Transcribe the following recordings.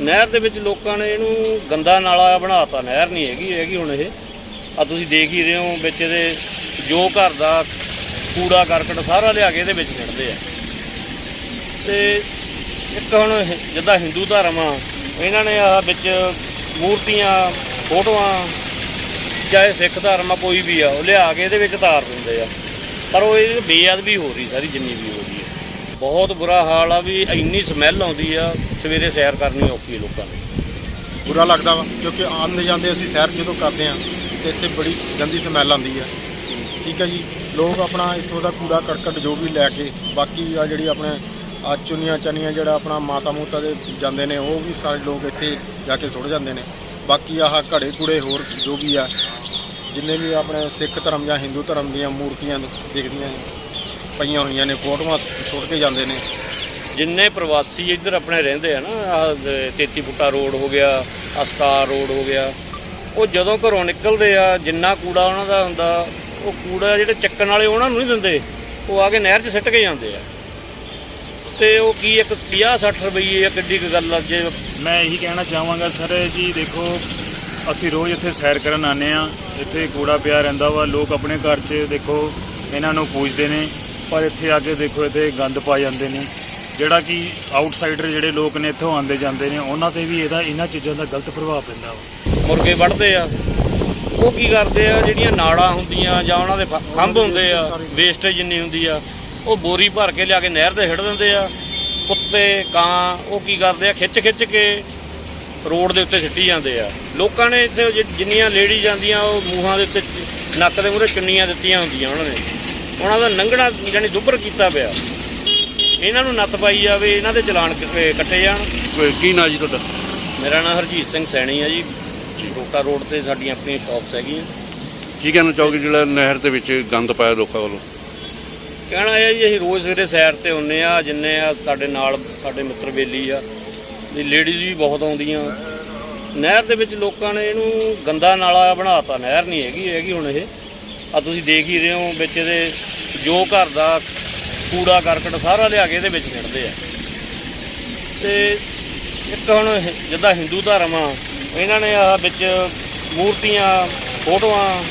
ਨਹਿਰ ਦੇ ਵਿੱਚ ਲੋਕਾਂ ਨੇ ਇਹਨੂੰ ਗੰਦਾ ਨਾਲਾ ਬਣਾਤਾ, ਨਹਿਰ ਨਹੀਂ ਹੈਗੀ ਹੈਗੀ ਹੁਣ ਇਹ। ਆ ਤੁਸੀਂ ਦੇਖ ਹੀ ਰਹੇ ਹੋ, ਵਿੱਚ ਇਹਦੇ ਜੋ ਘਰ ਦਾ ਕੂੜਾ, ਕਰਕਟ ਸਾਰਾ ਲਿਆ ਕੇ ਇਹਦੇ ਵਿੱਚ ਛੱਡਦੇ ਆ। ਤੇ ਇੱਕ ਹੁਣ ਜਿੱਦਾਂ ਹਿੰਦੂ ਧਰਮ ਆ, ਇਹਨਾਂ ਨੇ ਆ ਵਿੱਚ ਮੂਰਤੀਆਂ, ਫੋਟੋਆਂ, ਚਾਹੇ ਸਿੱਖ ਧਰਮ ਆ, ਕੋਈ ਵੀ ਆ, ਉਹ ਲਿਆ ਕੇ ਇਹਦੇ ਵਿੱਚ ਧਾਰ ਦਿੰਦੇ ਆ। ਪਰ ਉਹ ਇਹ ਬੇਅਦਬੀ ਹੋ ਰਹੀ, ਸਾਰੀ ਜਿੰਨੀ ਵੀ ਹੋ ਰਹੀ ਹੈ ਬਹੁਤ ਬੁਰਾ ਹਾਲ ਆ ਵੀ ਇੰਨੀ ਸਮੈਲ ਆਉਂਦੀ ਆ, ਸਵੇਰੇ ਸੈਰ ਕਰਨੀ ਔਖੀ ਹੈ ਲੋਕਾਂ ਨੂੰ। ਬੁਰਾ ਲੱਗਦਾ ਵਾ, ਕਿਉਂਕਿ ਆਉਂਦੇ ਜਾਂਦੇ, ਅਸੀਂ ਸੈਰ ਜਦੋਂ ਕਰਦੇ ਆ ਤੇ ਇੱਥੇ ਬੜੀ ਗੰਦੀ ਸਮੈਲ ਆਉਂਦੀ ਆ। ਠੀਕ ਹੈ ਜੀ, ਲੋਕ ਆਪਣਾ ਇੱਥੋਂ ਦਾ ਕੂੜਾ ਕਰਕਟ ਜੋ ਵੀ ਲੈ ਕੇ, ਬਾਕੀ ਆ ਜਿਹੜੀ ਆਪਣੇ ਆ ਚੁੰਨੀਆਂ ਚਨੀਆਂ ਜਿਹੜਾ ਆਪਣਾ ਮਾਤਾ ਮੂਤਾ ਦੇ ਜਾਂਦੇ ਨੇ, ਉਹ ਵੀ ਸਾਰੇ ਲੋਕ ਇੱਥੇ ਜਾ ਕੇ ਸੁੱਟ ਜਾਂਦੇ ਨੇ। ਬਾਕੀ ਆਹ ਘੜੇ ਕੂੜੇ ਹੋਰ ਜੋ ਵੀ ਆ, ਜਿੰਨੇ ਵੀ ਆਪਣੇ ਸਿੱਖ ਧਰਮ ਜਾਂ ਹਿੰਦੂ ਧਰਮ ਦੀਆਂ ਮੂਰਤੀਆਂ ਦਿਖਦੀਆਂ ਪਈਆਂ ਹੋਈਆਂ ਨੇ ਫੋਟੋਆਂ ਸੁੱਟ ਕੇ ਜਾਂਦੇ ਨੇ। ਜਿੰਨੇ ਪ੍ਰਵਾਸੀ ਇੱਧਰ ਆਪਣੇ ਰਹਿੰਦੇ ਆ ਨਾ ਆਹ 33 ਫੁੱਟਾ ਰੋਡ ਹੋ ਗਿਆ ਸਟਾਰ ਰੋਡ ਹੋ ਗਿਆ ਉਹ ਜਦੋਂ ਘਰੋਂ ਨਿਕਲਦੇ ਆ ਜਿੰਨਾ ਕੂੜਾ ਉਹਨਾਂ ਦਾ ਹੁੰਦਾ ਉਹ ਕੂੜਾ ਜਿਹੜੇ ਚੱਕਣ ਵਾਲੇ ਉਹਨਾਂ ਨੂੰ ਨਹੀਂ ਦਿੰਦੇ ਉਹ ਆ ਕੇ ਨਹਿਰ 'ਚ ਸਿੱਟ ਕੇ ਜਾਂਦੇ ਆ। ਤੇ ਉਹ ਕੀ ਇੱਕ 50 60 ਰੁਪਏ ਆ ਕਿੱਡੀ ਕੁ ਗੱਲ ਆ ਜੇ ਮੈਂ ਇਹੀ ਕਹਿਣਾ ਚਾਹਾਂਗਾ ਸਰ ਜੀ ਦੇਖੋ ਅਸੀਂ ਰੋਜ਼ ਇੱਥੇ ਸੈਰ ਕਰਨ ਆਨੇ ਆ ਇੱਥੇ ਕੂੜਾ ਪਿਆ ਰਹਿੰਦਾ ਵਾ ਲੋਕ ਆਪਣੇ ਘਰ 'ਚ ਦੇਖੋ ਇਹਨਾਂ ਨੂੰ ਪੂਜਦੇ ਨੇ। ਪਰ ਇੱਥੇ ਆ ਕੇ ਦੇਖੋ, ਇੱਥੇ ਗੰਦ ਪਾ ਜਾਂਦੇ ਨੇ। ਜਿਹੜਾ ਕਿ ਆਊਟਸਾਈਡਰ ਜਿਹੜੇ ਲੋਕ ਨੇ, ਇੱਥੋਂ ਆਉਂਦੇ ਜਾਂਦੇ ਨੇ, ਉਹਨਾਂ ਤੇ ਵੀ ਇਹਦਾ, ਇਹਨਾਂ ਚੀਜ਼ਾਂ ਦਾ ਗਲਤ ਪ੍ਰਭਾਵ ਪੈਂਦਾ ਵਾ। ਮੁਰਗੇ ਵੱਢਦੇ ਆ। ਉਹ ਕੀ ਕਰਦੇ ਆ, ਜਿਹੜੀਆਂ ਨਾੜਾਂ ਹੁੰਦੀਆਂ ਜਾਂ ਉਹਨਾਂ ਦੇ ਖੰਭ ਹੁੰਦੇ ਆ ਵੇਸਟੇਜ ਜਿੰਨੀ ਹੁੰਦੀ ਆ, ਉਹ ਬੋਰੀ ਭਰ ਕੇ ਲਿਆ ਕੇ ਨਹਿਰ ਤੇ ਛੱਡ ਦਿੰਦੇ ਆ। ਕੁੱਤੇ, ਕਾਂ, ਉਹ ਕੀ ਕਰਦੇ ਆ ਖਿੱਚ ਖਿੱਚ ਕੇ ਰੋਡ ਦੇ ਉੱਤੇ ਸਿੱਟੀ ਜਾਂਦੇ ਆ। ਲੋਕਾਂ ਨੇ ਇੱਥੇ ਜਿੰਨੀਆਂ ਲੇਡੀ ਜਾਂਦੀਆਂ, ਉਹ ਮੂੰਹਾਂ ਦੇ ਉੱਤੇ ਨੱਕ ਦੇ ਮੂਹਰੇ ਚੁੰਨੀਆਂ ਦਿੱਤੀਆਂ ਹੁੰਦੀਆਂ ਉਹਨਾਂ ਨੇ। ਉਹਨਾਂ ਦਾ ਲੰਘਣਾ ਯਾਨੀ ਦੁੱਬਰ ਕੀਤਾ ਪਿਆ। ਇਹਨਾਂ ਨੂੰ ਨੱਥ ਪਾਈ ਜਾਵੇ ਇਹਨਾਂ ਦੇ ਚਲਾਨ ਕੱਟੇ ਜਾਣ। ਕੀ ਨਾਂ ਜੀ ਤੁਹਾਡਾ? ਮੇਰਾ ਨਾਮ ਹਰਜੀਤ ਸਿੰਘ ਸੈਣੀ ਆ ਜੀ। ਰੋਕਾ ਰੋਡ ਤੇ ਸਾਡੀਆਂ ਆਪਣੀਆਂ ਸ਼ਾਪਸ ਹੈਗੀਆਂ। ਕੀ ਕਹਿਣਾ ਚਾਹੋਗੇ ਜਿਹੜਾ ਨਹਿਰ ਦੇ ਵਿੱਚ ਗੰਦ ਪਾਇਆ ਲੋਕਾਂ ਵੱਲੋਂ? ਕਹਿਣਾ ਇਹ ਜੀ ਅਸੀਂ ਰੋਜ਼ ਸਵੇਰੇ ਸੈਰ ਤੇ ਹੁੰਨੇ ਆ ਜਿੰਨੇ ਆ ਸਾਡੇ ਨਾਲ ਸਾਡੇ ਮਿੱਤਰ ਬੇਲੀ ਆ ਦੀ ਲੇਡੀਜ਼ ਵੀ ਬਹੁਤ ਆਉਂਦੀਆਂ। ਨਹਿਰ ਦੇ ਵਿੱਚ ਲੋਕਾਂ ਨੇ ਇਹਨੂੰ ਗੰਦਾ ਨਾਲਾ ਬਣਾਤਾ ਨਹਿਰ ਨਹੀਂ ਹੈਗੀ ਹੈਗੀ ਹੁਣ ਇਹ। ਆ ਤੁਸੀਂ ਦੇਖ ਹੀ ਰਹੇ ਹੋ ਵਿੱਚ ਇਹਦੇ ਜੋ ਘਰ ਦਾ ਕੂੜਾ ਕਰਕਟ ਸਾਰਾ ਲਿਆ ਕੇ ਇਹਦੇ ਵਿੱਚ ਛੱਡਦੇ ਆ। ਤੇ ਇੱਕ ਹੁਣ ਜਿੱਦਾਂ ਹਿੰਦੂ ਧਰਮ ਆ, ਇਹਨਾਂ ਨੇ ਆ ਵਿੱਚ ਮੂਰਤੀਆਂ, ਫੋਟੋਆਂ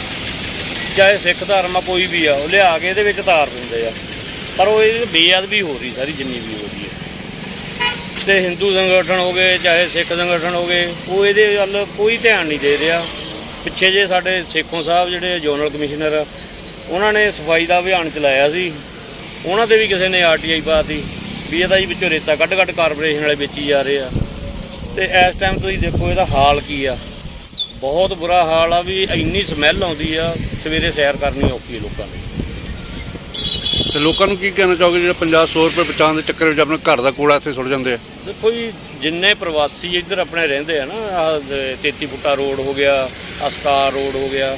ਚਾਹੇ ਸਿੱਖ ਧਰਮ ਆ, ਕੋਈ ਵੀ ਆ, ਉਹ ਲਿਆ ਕੇ ਇਹਦੇ ਵਿੱਚ ਧਾਰ ਦਿੰਦੇ ਆ। ਪਰ ਉਹ ਇਹ ਬੇਅਦਬੀ ਹੋ ਰਹੀ ਸਾਰੀ ਜਿੰਨੀ ਵੀ ਹੋ ਰਹੀ ਹੈ। ਤੇ ਹਿੰਦੂ ਸੰਗਠਨ ਹੋ ਗਏ, ਚਾਹੇ ਸਿੱਖ ਸੰਗਠਨ ਹੋ ਗਏ, ਉਹ ਇਹਦੇ ਵੱਲ ਕੋਈ ਧਿਆਨ ਨਹੀਂ ਦੇ ਰਿਹਾ। ਪਿੱਛੇ ਜੇ ਸਾਡੇ ਸੇਖੋਂ ਸਾਹਿਬ ਜਿਹੜੇ ਜੋਨਲ ਕਮਿਸ਼ਨਰ ਆ, ਉਹਨਾਂ ਨੇ ਸਫ਼ਾਈ ਦਾ ਅਭਿਆਨ ਚਲਾਇਆ ਸੀ। ਉਹਨਾਂ ਤੇ ਵੀ ਕਿਸੇ ਨੇ ਆਰਟੀਆਈ ਪਾਤੀ ਵੀ ਇਹਦਾ ਜੀ ਵਿੱਚੋਂ ਰੇਤਾ ਕੱਢ ਕੱਢ ਕਾਰਪੋਰੇਸ਼ਨ ਵਾਲੇ ਵੇਚੀ ਜਾ ਰਹੇ ਆ। ਤੇ ਇਸ ਟਾਈਮ ਤੁਸੀਂ ਦੇਖੋ ਇਹਦਾ ਹਾਲ ਕੀ ਆ। ਬਹੁਤ ਬੁਰਾ ਹਾਲ ਆ ਵੀ ਇੰਨੀ ਸਮੈਲ ਆਉਂਦੀ ਆ ਸਵੇਰੇ ਸੈਰ ਕਰਨੀ ਔਖੀ ਹੈ ਲੋਕਾਂ ਲਈ। ਤੇ ਲੋਕਾਂ ਨੂੰ ਕੀ ਕਹਿਣਾ ਚਾਹੋਗੇ ਜਿਹੜਾ 50 100 ਰੁਪਏ ਬਚਾਉਣ ਦੇ ਚੱਕਰ ਵਿੱਚ ਆਪਣੇ ਘਰ ਦਾ ਕੂੜਾ ਇੱਥੇ ਸੁੱਟ ਜਾਂਦੇ ਆ? ਦੇਖੋ ਜੀ ਜਿੰਨੇ ਪ੍ਰਵਾਸੀ ਇੱਧਰ ਆਪਣੇ ਰਹਿੰਦੇ ਆ ਨਾ ਆਹ 33 ਫੁੱਟਾ ਰੋਡ ਹੋ ਗਿਆ ਅਸਤਾਰ ਰੋਡ ਹੋ ਗਿਆ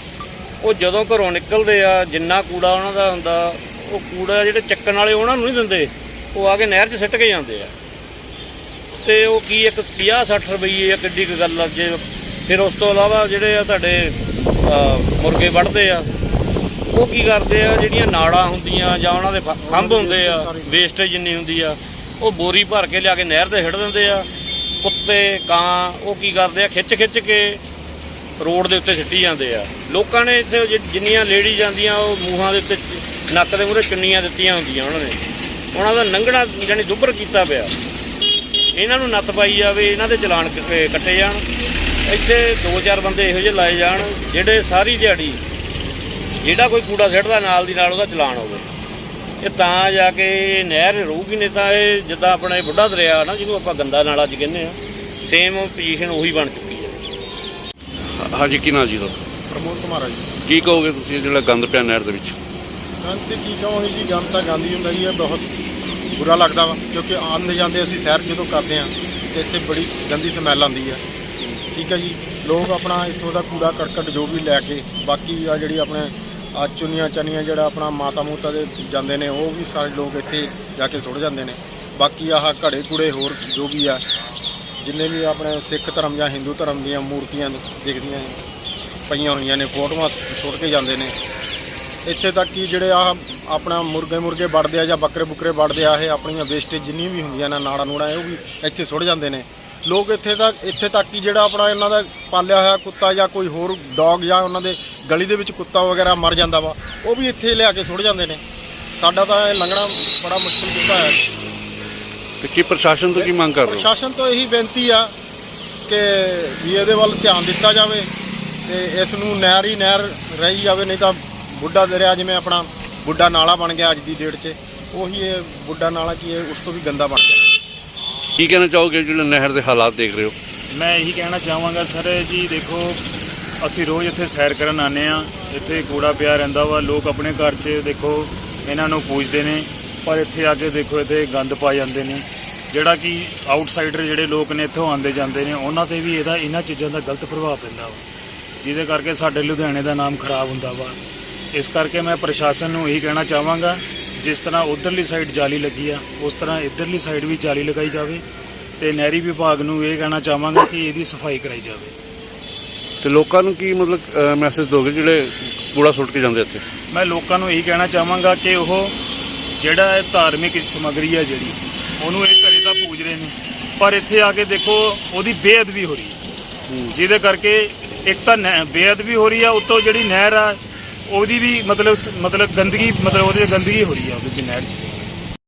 ਉਹ ਜਦੋਂ ਘਰੋਂ ਨਿਕਲਦੇ ਆ ਜਿੰਨਾ ਕੂੜਾ ਉਹਨਾਂ ਦਾ ਹੁੰਦਾ ਉਹ ਕੂੜਾ ਜਿਹੜੇ ਚੱਕਣ ਵਾਲੇ ਉਹਨਾਂ ਨੂੰ ਨਹੀਂ ਦਿੰਦੇ ਉਹ ਆ ਕੇ ਨਹਿਰ 'ਚ ਸਿੱਟ ਕੇ ਜਾਂਦੇ ਆ। ਤੇ ਉਹ ਕੀ ਇੱਕ 50 60 ਰੁਪਏ ਆ ਕਿੱਡੀ ਕੁ ਗੱਲ ਆ ਜੇ ਫਿਰ ਉਸ ਤੋਂ ਇਲਾਵਾ ਜਿਹੜੇ ਆ ਤੁਹਾਡੇ ਅਹ, ਮੁਰਗੇ ਵੱਢਦੇ ਆ ਉਹ ਕੀ ਕਰਦੇ ਆ, ਜਿਹੜੀਆਂ ਨਾੜਾਂ ਹੁੰਦੀਆਂ ਜਾਂ ਉਹਨਾਂ ਦੇ ਫ- ਖੰਭ ਹੁੰਦੇ ਆ ਵੇਸਟੇਜ ਜਿੰਨੀ ਹੁੰਦੀ ਆ, ਉਹ ਬੋਰੀ ਭਰ ਕੇ ਲਿਆ ਕੇ ਨਹਿਰ ਤੇ ਛੱਡ ਦਿੰਦੇ ਆ। ਕੁੱਤੇ, ਕਾਂ, ਉਹ ਕੀ ਕਰਦੇ ਆ, ਖਿੱਚ ਖਿੱਚ ਕੇ ਰੋਡ ਦੇ ਉੱਤੇ ਸਿੱਟੀ ਜਾਂਦੇ ਆ। ਲੋਕਾਂ ਨੇ ਇੱਥੇ ਜਿੰਨੀਆਂ ਲੇਡੀ ਜਾਂਦੀਆਂ, ਉਹ ਮੂੰਹਾਂ ਦੇ ਉੱਤੇ ਨੱਕ ਦੇ ਮੂਹਰੇ ਚੁੰਨੀਆਂ ਦਿੱਤੀਆਂ ਹੁੰਦੀਆਂ ਉਹਨਾਂ ਨੇ। ਉਹਨਾਂ ਦਾ ਲੰਘਣਾ ਯਾਨੀ ਦੁੱਭਰ ਕੀਤਾ ਪਿਆ। ਇਹਨਾਂ ਨੂੰ ਨੱਥ ਪਾਈ ਜਾਵੇ, ਇਹਨਾਂ ਦੇ ਚਲਾਨ ਕ- ਕੱਟੇ ਜਾਣ। ਇੱਥੇ ਦੋ ਚਾਰ ਬੰਦੇ ਇਹੋ ਜਿਹੇ ਲਾਏ ਜਾਣ, ਜਿਹੜੇ ਸਾਰੀ ਦਿਹਾੜੀ ਜਿਹੜਾ ਕੋਈ ਕੂੜਾ ਸਿੱਟਦਾ ਨਾਲ ਦੀ ਨਾਲ ਉਹਦਾ ਚਲਾਨ ਹੋਵੇ। ਇਹ ਤਾਂ ਜਾ ਕੇ ਨਹਿਰ ਰਹੂਗੀ ਨਹੀਂ ਤਾਂ ਇਹ ਜਿੱਦਾਂ ਆਪਣਾ ਇਹ ਬੁੱਢਾ ਦਰਿਆ ਨਾ ਜਿਹਨੂੰ ਆਪਾਂ ਗੰਦਾ ਨਾਲਾ ਅੱਜ ਕਹਿੰਦੇ ਆ ਸੇਮ ਪੋਜੀਸ਼ਨ ਉਹੀ ਬਣ ਚੁੱਕੀ ਹੈ। ਹਾਂਜੀ ਕੀ ਨਾਂ ਜੀ ਤੁਹਾਡਾ? ਪ੍ਰਮੋਦ ਕੁਮਾਰ ਆ ਜੀ। ਕੀ ਕਹੋਗੇ ਤੁਸੀਂ ਜਿਹੜਾ ਗੰਦ ਪਿਆ ਨਹਿਰ ਦੇ ਵਿੱਚ? ਗੰਦ ਤੇ ਕੀ ਕਹਾਂਗੇ ਜੀ ਗੰਦ ਤਾਂ ਗੰਦ ਹੀ ਹੁੰਦਾ ਜੀ ਇਹ ਬਹੁਤ ਬੁਰਾ ਲੱਗਦਾ ਵਾ ਕਿਉਂਕਿ ਆਉਂਦੇ ਜਾਂਦੇ ਅਸੀਂ ਸੈਰ ਜਦੋਂ ਕਰਦੇ ਆ ਤੇ ਇੱਥੇ ਬੜੀ ਗੰਦੀ ਸਮੈਲ ਆਉਂਦੀ ਆ। ਠੀਕ ਹੈ ਜੀ ਲੋਕ ਆਪਣਾ ਇੱਥੋਂ ਦਾ ਕੂੜਾ ਕਰਕਟ ਜੋ ਵੀ ਲੈ ਕੇ ਬਾਕੀ ਆ ਜਿਹੜੀ ਆਪਣੇ ਆ ਚੁੰਨੀਆਂ ਚਨੀਆਂ ਜਿਹੜਾ ਆਪਣਾ ਮਾਤਾ ਮੂਤਾ ਦੇ ਜਾਂਦੇ ਨੇ, ਉਹ ਵੀ ਸਾਰੇ ਲੋਕ ਇੱਥੇ ਜਾ ਕੇ ਸੁੱਟ ਜਾਂਦੇ ਨੇ। ਬਾਕੀ ਆਹ ਘੜੇ ਕੂੜੇ ਹੋਰ ਜੋ ਵੀ ਆ, ਜਿੰਨੇ ਵੀ ਆਪਣੇ ਸਿੱਖ ਧਰਮ ਜਾਂ ਹਿੰਦੂ ਧਰਮ ਦੀਆਂ ਮੂਰਤੀਆਂ ਦਿਖਦੀਆਂ ਪਈਆਂ ਹੋਈਆਂ ਨੇ, ਫੋਟੋਆਂ ਸੁੱਟ ਕੇ ਜਾਂਦੇ ਨੇ। ਇੱਥੇ ਤੱਕ ਕਿ ਜਿਹੜੇ ਆ ਆਪਣਾ ਮੁਰਗੇ ਮੁਰਗੇ ਵੜਦੇ ਆ ਜਾਂ ਬੱਕਰੇ ਬੁੱਕਰੇ ਵੜਦੇ ਆ, ਇਹ ਆਪਣੀਆਂ ਵੇਸਟੇਜ ਜਿੰਨੀ ਵੀ ਹੁੰਦੀਆਂ ਨੇ, ਨਾੜਾ ਨੂੜਾ, ਇਹ ਉਹ ਵੀ ਇੱਥੇ ਸੁੱਟ ਜਾਂਦੇ ਨੇ। ਲੋਕ ਇੱਥੇ ਤੱਕ ਇੱਥੇ ਤੱਕ ਕਿ ਜਿਹੜਾ ਆਪਣਾ ਇਹਨਾਂ ਦਾ ਪਾਲਿਆ ਹੋਇਆ ਕੁੱਤਾ ਜਾਂ ਕੋਈ ਹੋਰ ਡੌਗ ਜਾਂ ਉਹਨਾਂ ਦੇ ਗਲੀ ਦੇ ਵਿੱਚ ਕੁੱਤਾ ਵਗੈਰਾ ਮਰ ਜਾਂਦਾ ਵਾ ਉਹ ਵੀ ਇੱਥੇ ਲਿਆ ਕੇ ਸੁੱਟ ਜਾਂਦੇ ਨੇ। ਸਾਡਾ ਤਾਂ ਇਹ ਲੰਘਣਾ ਬੜਾ ਮੁਸ਼ਕਲ ਕੀਤਾ ਹੈ ਤੇ ਕੀ ਪ੍ਰਸ਼ਾਸਨ ਤੋਂ ਕੀ ਮੰਗ ਕਰ ਰਹੇ ਹੋ? ਪ੍ਰਸ਼ਾਸਨ ਤੋਂ ਇਹੀ ਬੇਨਤੀ ਆ ਕਿ ਵੀ ਇਹਦੇ ਵੱਲ ਧਿਆਨ ਦਿੱਤਾ ਜਾਵੇ ਤੇ ਇਸ ਨੂੰ ਨਹਿਰ ਹੀ ਨਹਿਰ ਰਹੀ ਜਾਵੇ ਨਹੀਂ ਤਾਂ ਬੁੱਢਾ ਦਰਿਆ ਜਿਵੇਂ ਆਪਣਾ ਬੁੱਢਾ ਨਾਲਾ ਬਣ ਗਿਆ ਅੱਜ ਦੀ ਡੇਟ 'ਚ ਉਹੀ ਇਹ ਬੁੱਢਾ ਨਾਲਾ ਕੀ ਹੈ ਉਸ ਤੋਂ ਵੀ ਗੰਦਾ ਬਣ ਗਿਆ। ਕੀ ਕਹਿਣਾ ਚਾਹੋਗੇ ਜਿਹੜੇ ਨਹਿਰ ਦੇ ਹਾਲਾਤ ਦੇਖ ਰਹੇ ਹੋ? ਮੈਂ ਇਹੀ ਕਹਿਣਾ ਚਾਹਾਂਗਾ ਸਰ ਜੀ ਦੇਖੋ ਅਸੀਂ ਰੋਜ਼ ਇੱਥੇ ਸੈਰ ਕਰਨ ਆਨੇ ਆ ਇੱਥੇ ਕੂੜਾ ਪਿਆ ਰਹਿੰਦਾ ਵਾ, ਲੋਕ ਆਪਣੇ ਘਰ 'ਚ ਦੇਖੋ, ਇਹਨਾਂ ਨੂੰ ਪੂਜਦੇ ਨੇ, ਪਰ ਇੱਥੇ ਆ ਕੇ ਦੇਖੋ, ਇੱਥੇ ਗੰਦ ਪਾ ਜਾਂਦੇ ਨੇ। ਜਿਹੜਾ ਕਿ ਆਊਟਸਾਈਡਰ ਜਿਹੜੇ ਲੋਕ ਨੇ ਇੱਥੋਂ ਆਉਂਦੇ ਜਾਂਦੇ ਨੇ, ਉਹਨਾਂ ਤੇ ਵੀ ਇਹਦਾ, ਇਹਨਾਂ ਚੀਜ਼ਾਂ ਦਾ ਗਲਤ ਪ੍ਰਭਾਵ ਪੈਂਦਾ ਵਾ। ਜਿਹਦੇ ਕਰਕੇ ਸਾਡੇ ਲੁਧਿਆਣੇ ਦਾ ਨਾਮ ਖਰਾਬ ਹੁੰਦਾ ਵਾ। ਇਸ ਕਰਕੇ ਮੈਂ ਪ੍ਰਸ਼ਾਸਨ ਨੂੰ ਇਹੀ ਕਹਿਣਾ ਚਾਹਾਂਗਾ, ਜਿਸ ਤਰ੍ਹਾਂ ਉਧਰਲੀ ਸਾਈਡ ਜਾਲੀ ਲੱਗੀ ਆ, ਉਸ ਤਰ੍ਹਾਂ ਇੱਧਰਲੀ ਸਾਈਡ ਵੀ ਜਾਲੀ ਲਗਾਈ ਜਾਵੇ। ਤੇ ਨਹਿਰੀ ਵਿਭਾਗ ਨੂੰ ਇਹ ਕਹਿਣਾ ਚਾਹਾਂਗਾ ਕਿ ਇਹਦੀ ਸਫ਼ਾਈ ਕਰਾਈ ਜਾਵੇ। ਤੇ ਲੋਕਾਂ ਨੂੰ ਕੀ ਮਤਲਬ ਮੈਸੇਜ ਦੋਗੇ ਜਿਹੜੇ ਕੂੜਾ ਸੁੱਟ ਕੇ ਜਾਂਦੇ ਇੱਥੇ? ਮੈਂ ਲੋਕਾਂ ਨੂੰ ਇਹੀ ਕਹਿਣਾ ਚਾਹਾਂਗਾ ਕਿ ਉਹ ਜਿਹੜਾ ਇਹ ਧਾਰਮਿਕ ਸਮੱਗਰੀ ਹੈ ਜਿਹੜੀ ਉਹਨੂੰ ਇਹ ਘਰੇ ਤਾਂ ਪੂਜ ਰਹੇ ਨੇ ਪਰ ਇੱਥੇ ਆ ਕੇ ਦੇਖੋ ਉਹਦੀ ਬੇਅਦਬੀ ਹੋ ਰਹੀ ਹੈ। ਜਿਹਦੇ ਕਰਕੇ ਇੱਕ ਤਾਂ ਨਹਿ- ਬੇਅਦਬੀ ਹੋ ਰਹੀ ਆ ਉੱਤੋਂ ਜਿਹੜੀ ਨਹਿਰ ਆ ਉਹਦੀ ਵੀ ਮਤਲਬ ਮਤਲਬ ਗੰਦਗੀ ਮਤਲਬ ਉਹਦੇ ਗੰਦਗੀ ਹੋ ਰਹੀ ਆ ਉਹਦੇ ਨਹਿਰ 'ਚ।